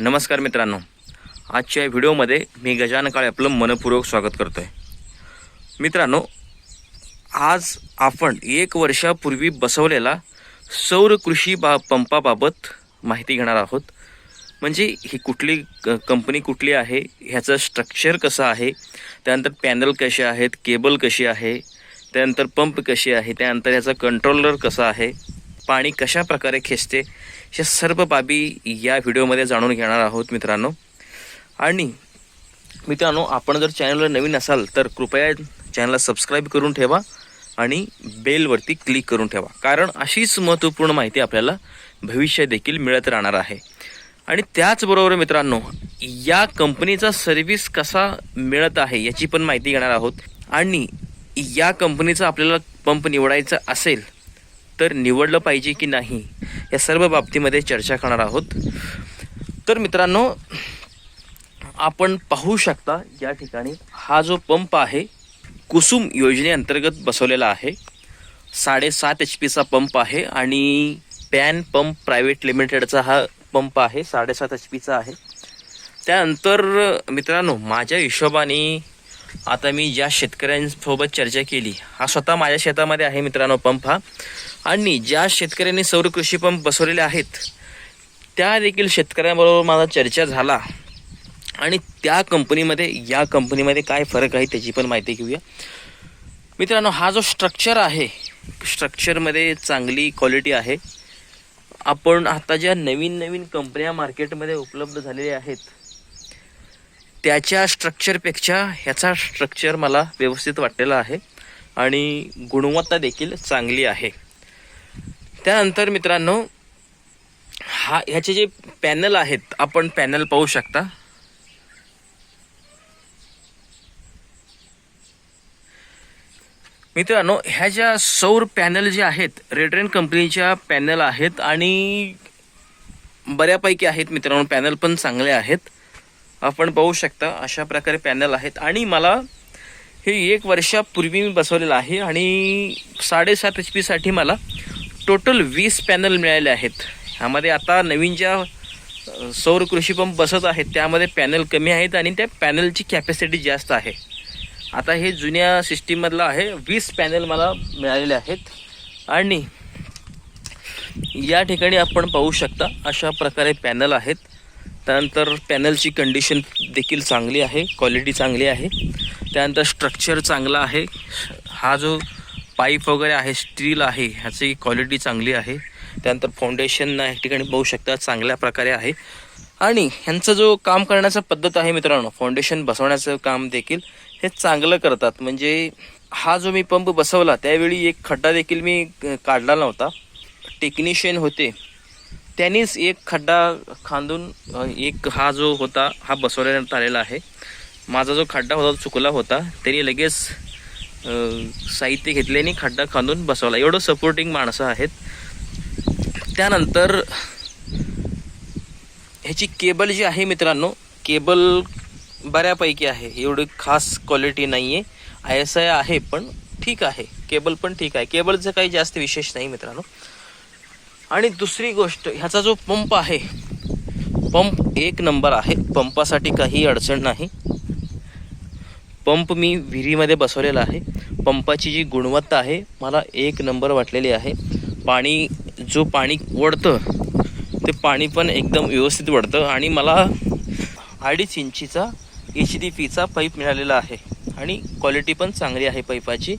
नमस्कार मित्रांनो. आजच्या या व्हिडिओमध्ये मी गजान काळे आपलं मनपूर्वक स्वागत करतो आहे मित्रांनो आज आपण एक वर्षापूर्वी बसवलेला सौर कृषी बा पंपाबाबत माहिती घेणार आहोत. म्हणजे ही कुठली क- कंपनी कुठली आहे ह्याचं स्ट्रक्चर कसं आहे त्यानंतर पॅनल कसे आहेत केबल कशी आहे त्यानंतर पंप कशी आहे त्यानंतर ह्याचा कंट्रोलर कसा आहे पाणी कशा प्रकारे खेचते ह्या सर्व बाबी या व्हिडिओमध्ये जाणून घेणार आहोत मित्रांनो. आणि मित्रांनो आपण जर चॅनलवर नवीन असाल तर कृपया चॅनलला सबस्क्राईब करून ठेवा आणि बेलवरती क्लिक करून ठेवा. कारण अशीच महत्त्वपूर्ण माहिती आपल्याला भविष्य देखील मिळत राहणार आहे. आणि त्याचबरोबर मित्रांनो या कंपनीचा सर्व्हिस कसा मिळत आहे याची पण माहिती घेणार आहोत. आणि या कंपनीचा आपल्याला पंप निवडायचा असेल तर निवडलं पाहिजे की नाही या सर्व बाबतीमध्ये चर्चा करणार आहोत. तर मित्रांनो आपण पाहू शकता या ठिकाणी हा जो पंप आहे कुसुम योजनेअंतर्गत बसवलेला आहे. साडेसात एच पीचा पंप आहे आणि पॅन पंप प्रायव्हेट लिमिटेडचा हा पंप आहे साडेसात एच पीचा आहे. त्यानंतर मित्रांनो माझ्या हिशोबाने आता मी ज्या शेतकऱ्यांसोबत चर्चा केली हा स्वतः माझ्या शेतामध्ये आहे मित्रांनो पंप हा. आणि ज्या शेतकऱ्यांनी सौर कृषी पंप बसवलेले आहेत त्या देखील शेतकऱ्यांबरोबर माझा चर्चा झाला. आणि त्या कंपनीमध्ये या कंपनीमध्ये काय फरक आहे त्याची पण माहिती घेऊया. मित्रांनो हा जो स्ट्रक्चर आहे स्ट्रक्चरमध्ये चांगली क्वालिटी आहे. आपण आता ज्या नवीन नवीन कंपन्या मार्केटमध्ये उपलब्ध झालेल्या आहेत त्याच्या स्ट्रक्चरपेक्षा ह्याचा स्ट्रक्चर मला व्यवस्थित वाटलेला आहे आणि गुणवत्ता देखील चांगली आहे. त्यानंतर मित्रांनो हा ह्याचे जे पॅनल आहेत आपण पॅनल पाहू शकता. मित्रांनो ह्या ज्या सौर पॅनल जे आहेत रेडरेन कंपनीच्या पॅनल आहेत आणि बऱ्यापैकी आहेत मित्रांनो पॅनल पण चांगले आहेत. आपण पाहू शकता अशा प्रकारे पॅनल आहेत. आणि मला हे एक वर्षापूर्वी मी बसवलेलं आहे आणि साडेसात एच पीसाठी मला टोटल वीस पॅनल मिळाले आहेत. ह्यामध्ये आता नवीन ज्या सौर कृषीपंप बसत आहेत त्यामध्ये पॅनल कमी आहेत आणि त्या पॅनलची कॅपॅसिटी जास्त आहे. आता हे जुन्या सिस्टीममधलं आहे वीस पॅनल मला मिळालेले आहेत. आणि या ठिकाणी आपण पाहू शकता अशा प्रकारे पॅनल आहेत. त्यानंतर पॅनलची कंडिशन देखील चांगली आहे क्वालिटी चांगली आहे. त्यानंतर स्ट्रक्चर चांगला आहे. हा जो पाईप वगैरे आहे स्टील आहे ह्याची क्वालिटी चांगली आहे. त्यानंतर फाउंडेशन या ठिकाणी पाहू शकता चांगल्या प्रकारे आहे. आणि ह्यांचं जो काम करण्याचा पद्धत आहे मित्रांनो फाउंडेशन बसवण्याचं काम देखील हे चांगलं करतात. म्हणजे हा जो मी पंप बसवला त्यावेळी एक खड्डा देखील मी काढला नव्हता. टेक्निशियन होते. त्यांनीच एक खड्डा खांदून एक हा जो होता हा बसवण्यात आलेला आहे. माझा जो खड्डा होता तो चुकला होता. त्यांनी लगेच साहित्य घेतले आणि खड्डा खांदून बसवला. एवढं सपोर्टिंग माणसं आहेत. त्यानंतर ह्याची केबल जी आहे मित्रांनो केबल बऱ्यापैकी आहे. एवढी खास क्वालिटी नाही आहे आय एस आय आहे पण ठीक आहे. केबल पण ठीक आहे. केबलचं काही जास्त विशेष नाही मित्रांनो. आणि दुसरी गोष्ट ह्याचा जो पंप आहे पंप एक नंबर आहे. पंपासाठी काही अडचण नाही. पंप मी विहिरीमध्ये बसवलेला आहे. पंपाची जी गुणवत्ता आहे मला एक नंबर वाटलेली आहे. पाणी जो पाणी वडतं ते पाणी पण एकदम व्यवस्थित वडतं आणि मला अडीच इंचीचा एच डी पीचा पाईप मिळालेला आहे आणि क्वालिटी पण चांगली आहे पाईपाची.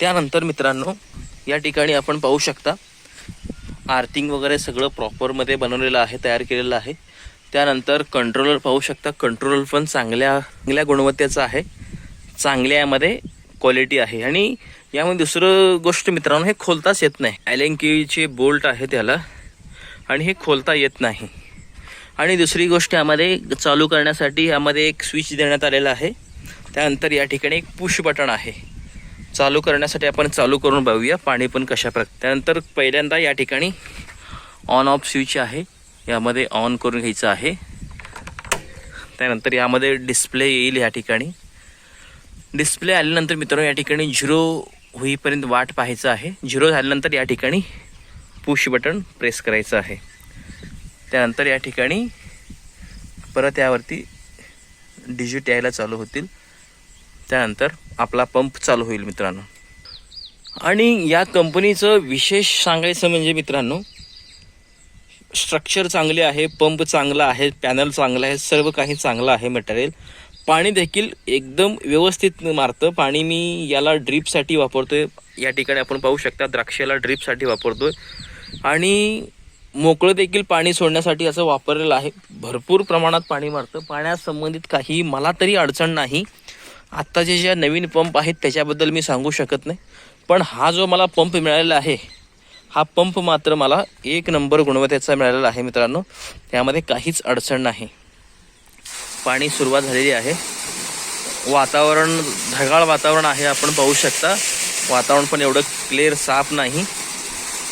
त्यानंतर मित्रांनो या ठिकाणी आपण पाहू शकता आर्थिंग वगैरे सगळं प्रॉपरमध्ये बनवलेलं आहे तयार केलेलं आहे. त्यानंतर कंट्रोलर पाहू शकता कंट्रोलर पण चांगल्या चांगल्या गुणवत्तेचं आहे. चांगल्या यामध्ये क्वालिटी आहे. आणि यामध्ये दुसरं गोष्ट मित्रांनो हे खोलताच येत नाही. ॲलेंकीचे बोल्ट आहे त्याला आणि हे खोलता येत नाही. आणि दुसरी गोष्ट यामध्ये चालू करण्यासाठी यामध्ये एक स्विच देण्यात आलेला आहे. त्यानंतर या ठिकाणी एक पुश बटन आहे. चालू करण्यासाठी आपण चालू करून बघूया पाणी पण कशा प्रकारे त्यानंतर पहिल्यांदा या ठिकाणी ऑन ऑफ स्विच आहे. यामध्ये ऑन करून घ्यायचं आहे. त्यानंतर यामध्ये डिस्प्ले येईल या ठिकाणी. डिस्प्ले आल्यानंतर मित्रांनो या ठिकाणी झिरो होईपर्यंत वाट पाहायचं आहे. झिरो झाल्यानंतर या ठिकाणी पुश बटन प्रेस करायचं आहे. त्यानंतर या ठिकाणी परत यावरती डिजिट यायला चालू होतील. त्यानंतर आपला पंप चालू होईल मित्रांनो. आणि या कंपनीचं विशेष सांगायचं म्हणजे मित्रांनो स्ट्रक्चर चांगले आहे पंप चांगला आहे पॅनल चांगलं आहे सर्व काही चांगलं आहे मटेरियल पाणी देखील एकदम व्यवस्थित मारतं. पाणी मी याला ड्रीपसाठी वापरतो आहे या ठिकाणी आपण पाहू शकता द्राक्षाला ड्रीपसाठी वापरतो आहे आणि मोकळं देखील पाणी सोडण्यासाठी असं वापरलेलं आहे. भरपूर प्रमाणात पाणी मारतं. पाण्यासंबंधित काही मला तरी अडचण नाही. आत्ताचे ज्या नवीन पंप आहेत त्याच्याबद्दल मी सांगू शकत नाही. पण हा जो मला पंप मिळालेला आहे हा पंप मात्र मला एक नंबर गुणवत्तेचा मिळालेला आहे मित्रांनो. त्यामध्ये काहीच अडचण नाही. पाणी सुरुवात झालेली आहे. वातावरण ढगाळ वातावरण आहे आपण पाहू शकता. वातावरण पण एवढं क्लिअर साफ नाही.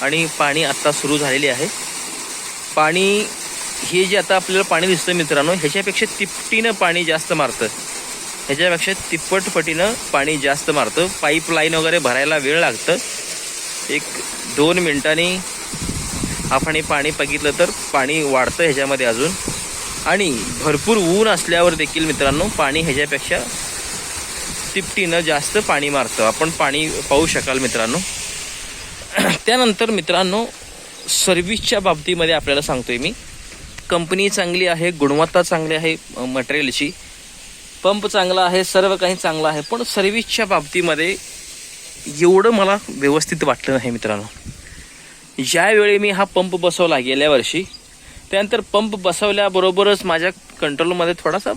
आणि पाणी आत्ता सुरू झालेली आहे. पाणी हे जे आता आपल्याला पाणी दिसतं मित्रांनो ह्याच्यापेक्षा तिपटीनं पाणी जास्त मारतं ह्याच्यापेक्षा तिप्पट पटीनं पाणी जास्त मारतं. पाईपलाईन वगैरे भरायला वेळ लागतं. एक दोन मिनिटांनी आपण हे पाणी बघितलं तर पाणी वाढतं ह्याच्यामध्ये अजून. आणि भरपूर ऊन असल्यावर देखील मित्रांनो पाणी ह्याच्यापेक्षा तिपटीनं जास्त पाणी मारतं. आपण पाणी पाहू शकाल मित्रांनो. त्यानंतर मित्रांनो सर्व्हिसच्या बाबतीमध्ये आपल्याला सांगतोय मी. कंपनी चांगली आहे गुणवत्ता चांगली आहे मटेरियलची पंप चांगला आहे सर्व काही चांगलं आहे पण सर्व्हिसच्या बाबतीमध्ये एवढं मला व्यवस्थित वाटलं नाही मित्रांनो. ज्यावेळी मी हा पंप बसवला गेल्या वर्षी त्यानंतर पंप बसवल्याबरोबरच माझ्या कंट्रोलमध्ये थोडासा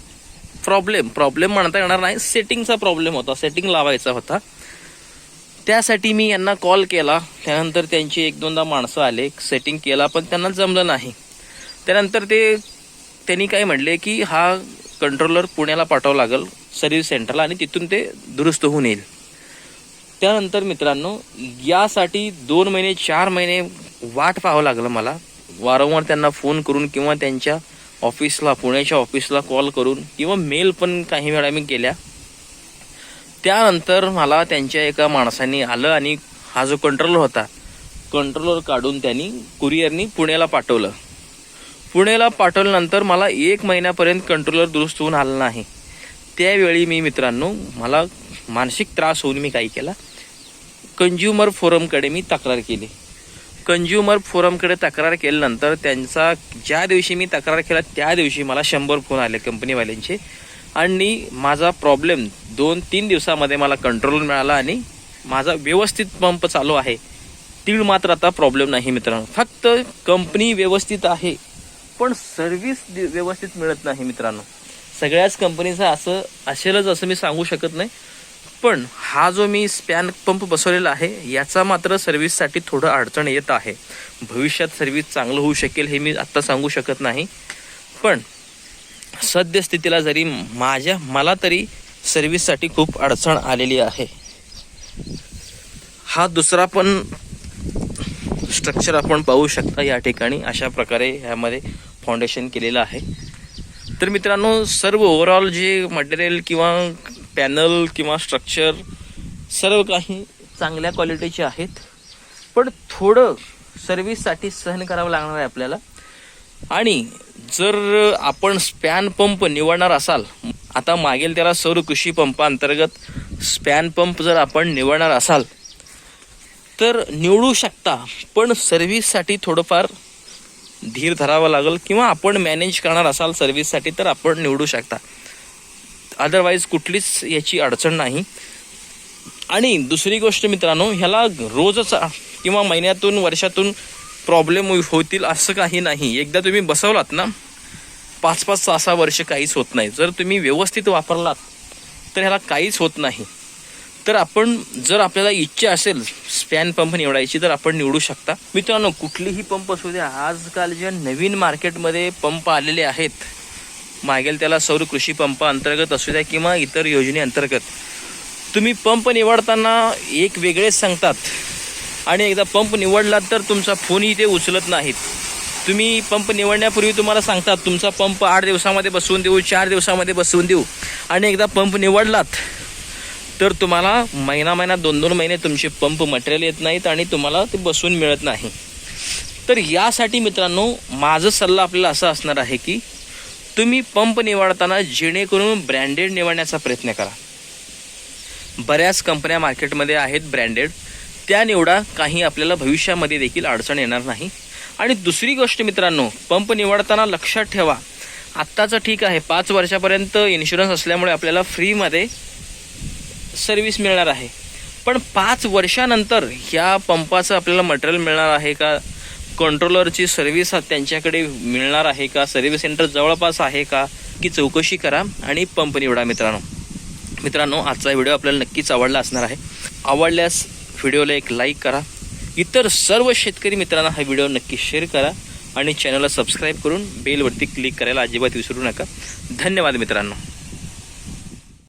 प्रॉब्लेम प्रॉब्लेम म्हणता येणार नाही सेटिंगचा प्रॉब्लेम होता सेटिंग लावायचा होता. त्यासाठी मी यांना कॉल केला त्यानंतर त्यांची एक दोनदा माणसं आले सेटिंग केला पण त्यांना जमलं नाही. त्यानंतर ते त्यांनी काय म्हणले की हा कंट्रोलर पुण्याला पाठवावं लागेल सर्व्हिस सेंटरला आणि तिथून ते दुरुस्त होऊन येईल. त्यानंतर मित्रांनो यासाठी दोन महिने चार महिने वाट पाहावं लागलं मला. वारंवार त्यांना फोन करून किंवा त्यांच्या ऑफिसला पुण्याच्या ऑफिसला कॉल करून किंवा मेल पण काही वेळा मी केल्या. त्यानंतर मला त्यांच्या एका माणसाने आलं आणि हा जो कंट्रोलर होता कंट्रोलर काढून त्यांनी कुरिअरनी पुण्याला पाठवलं. पुणेला पाठवल्यानंतर मला एक महिन्यापर्यंत कंट्रोलर दुरुस्त होऊन आला नाही. त्यावेळी मी मित्रांनो मला मानसिक त्रास होऊन मी काय केला? कंज्युमर फोरमकडे मी तक्रार केली. कंझ्युमर फोरमकडे तक्रार केल्यानंतर त्यांचा ज्या दिवशी मी तक्रार केला त्या दिवशी मला शंभर फोन आले कंपनीवाल्यांचे आणि माझा प्रॉब्लेम दोन तीन दिवसामध्ये मला कंट्रोल मिळाला आणि माझा व्यवस्थित पंप चालू आहे. तीळ मात्र आता प्रॉब्लेम नाही मित्रांनो. फक्त कंपनी व्यवस्थित आहे. पण सर्व्हिस व्यवस्थित मिळत नाही मित्रांनो. सगळ्याच कंपनीचं असं असेलच असं मी सांगू शकत नाही. पण हा जो मी स्पॅन पंप बसवलेला आहे याचा मात्र सर्व्हिससाठी थोडं अडचण येत आहे. भविष्यात सर्व्हिस चांगलं होऊ शकेल हे मी आत्ता सांगू शकत नाही. पण सद्यस्थितीला जरी माझ्या मला तरी सर्व्हिससाठी खूप अडचण आलेली आहे. हा दुसरा पण स्ट्रक्चर आपण पाहू शकता या ठिकाणी. अशा प्रकारे ह्यामध्ये फाउंडेशन केलेलं आहे. तर मित्रांनो सर्व ओव्हरऑल जे मटेरियल किंवा पॅनल किंवा स्ट्रक्चर सर्व काही चांगल्या क्वालिटीचे आहेत. पण थोडं सर्व्हिससाठी सहन करावं लागणार आहे आपल्याला. आणि जर आपण स्पॅन पंप निवडणार असाल आता मागेल त्याला सौर कृषी पंपाअंतर्गत स्पॅन पंप जर आपण निवडणार असाल तर निवडू शकता पण सर्व्हिससाठी थोडंफार धीर धरावा लागेल किंवा आपण मॅनेज करणार असाल सर्व्हिससाठी तर आपण निवडू शकता. अदरवाईज कुठलीच याची अडचण नाही. आणि दुसरी गोष्ट मित्रांनो ह्याला रोजच किंवा महिन्यातून वर्षातून प्रॉब्लेम होतील असं काही नाही. एकदा तुम्ही बसवलात ना पाच पाच सहा सहा वर्ष काहीच होत नाही. जर तुम्ही व्यवस्थित वापरलात तर ह्याला काहीच होत नाही. तर आपण जर आपल्याला इच्छा असेल स्पॅन पंप निवडायची तर आपण निवडू शकता. मित्रांनो कुठलीही पंप असू द्या आजकाल ज्या नवीन मार्केटमध्ये पंप आलेले आहेत मागेल त्याला सौर कृषी पंप अंतर्गत असू द्या किंवा इतर योजनेअंतर्गत तुम्ही पंप निवडताना एक वेगळेच सांगतात. आणि एकदा पंप निवडलात तर तुमचा फोनही ते उचलत नाहीत. तुम्ही पंप निवडण्यापूर्वी तुम्हाला सांगतात तुमचा पंप आठ दिवसामध्ये बसवून देऊ चार दिवसामध्ये बसवून देऊ. आणि एकदा पंप निवडलात तर तुम्हाला महिना महिना दोन दोन महिने तुमचे पंप मटेरियल येत नाहीत आणि तुम्हाला ते बसून मिळत नाही. तर यासाठी मित्रांनो माझा सल्ला आपल्याला असा असणार आहे की तुम्ही पंप निवडताना जेणेकरून ब्रँडेड निवडण्याचा प्रयत्न करा. बऱ्याच कंपन्या मार्केटमध्ये आहेत ब्रँडेड त्या निवडा काही आपल्याला भविष्यामध्ये देखील अडचण येणार नाही. आणि दुसरी गोष्ट मित्रांनो पंप निवडताना लक्षात ठेवा. आत्ताचं ठीक आहे पाच वर्षापर्यंत इन्शुरन्स असल्यामुळे आपल्याला फ्रीमध्ये सर्व्हिस मिळणार आहे. पण पाच वर्षानंतर ह्या पंपाचं आपल्याला मटेरियल मिळणार आहे का? कंट्रोलरची सर्व्हिस त्यांच्याकडे मिळणार आहे का? सर्व्हिस सेंटर जवळपास आहे का? की चौकशी करा आणि पंप निवडा मित्रांनो. मित्रांनो आजचा व्हिडिओ आपल्याला नक्कीच आवडला असणार आहे. आवडल्यास व्हिडिओला एक लाईक करा. इतर सर्व शेतकरी मित्रांना हा व्हिडिओ नक्की शेअर करा आणि चॅनलला सबस्क्राईब करून बेलवरती क्लिक करायला अजिबात विसरू नका. धन्यवाद मित्रांनो.